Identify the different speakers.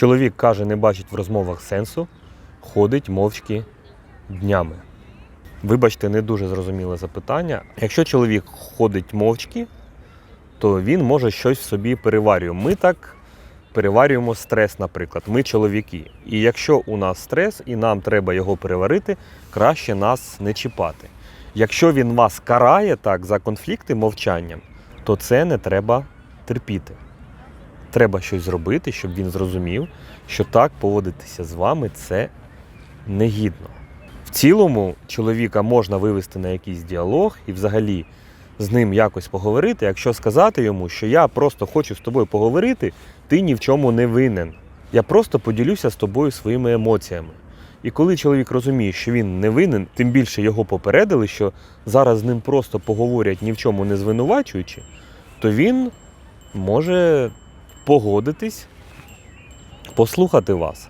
Speaker 1: Чоловік каже, не бачить в розмовах сенсу, ходить мовчки днями. Вибачте, не дуже зрозуміле запитання. Якщо чоловік ходить мовчки, то він може щось в собі переварює. Ми так переварюємо стрес, наприклад. Ми чоловіки. І якщо у нас стрес і нам треба його переварити, краще нас не чіпати. Якщо він вас карає так за конфлікти мовчанням, то це не треба терпіти. Треба щось зробити, щоб він зрозумів, що так поводитися з вами це негідно. В цілому чоловіка можна вивести на якийсь діалог і взагалі з ним якось поговорити, якщо сказати йому, що я просто хочу з тобою поговорити, ти ні в чому не винен. Я просто поділюся з тобою своїми емоціями. І коли чоловік розуміє, що він не винен, тим більше його попередили, що зараз з ним просто поговорять ні в чому не звинувачуючи, то він може погодитись, послухати вас.